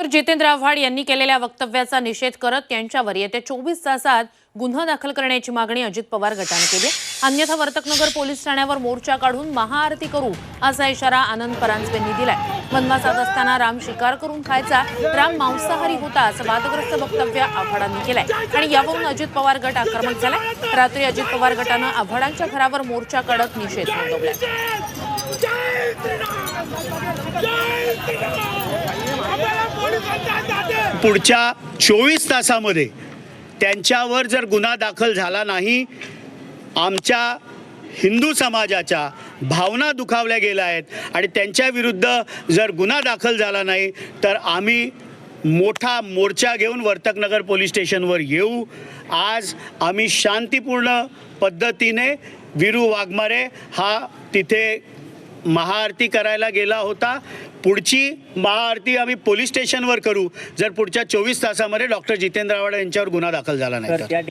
तर जितेंद्र आव्हाड यांनी केलेल्या वक्तव्याचा निषेध करत त्यांच्यावर येत्या चोवीस तासात गुन्हा दाखल करण्याची मागणी अजित पवार गटाने केली अन्यथा वर्तकनगर पोलीस ठाण्यावर मोर्चा काढून महाआरती करू असा इशारा आनंद परांजपेंनी दिलाय. वनवासात असताना राम शिकार करून खायचा राम मांसाहारी होता असं वादग्रस्त वक्तव्य आव्हाडांनी केलंय. आणि यावरून अजित पवार गट आक्रमक झालाय. रात्री अजित पवार गटानं आव्हाडांच्या घरावर मोर्चा काढत निषेध नोंदवलाय. पुढच्या चोवीस तासामध्ये त्यांच्यावर जर गुन्हा दाखल झाला नाही आमच्या हिंदू समाजाच्या भावना दुखावल्या गेल्या आहेत आणि त्यांच्या विरुद्ध जर गुन्हा दाखल झाला नाही तर आम्ही मोठा मोर्चा घेऊन वर्तकनगर पोलीस स्टेशनवर येऊ. आज आम्ही शांतीपूर्ण पद्धतीने विरू वाघमारे हा तिथे महाआरती करायला गेला होता. पुढची महाआरती आम्ही पोलीस स्टेशनवर करू. जर पुढच्या चोवीस तासामध्ये डॉक्टर जितेंद्र आव्हाड यांच्यावर गुन्हा दाखल झाला नाही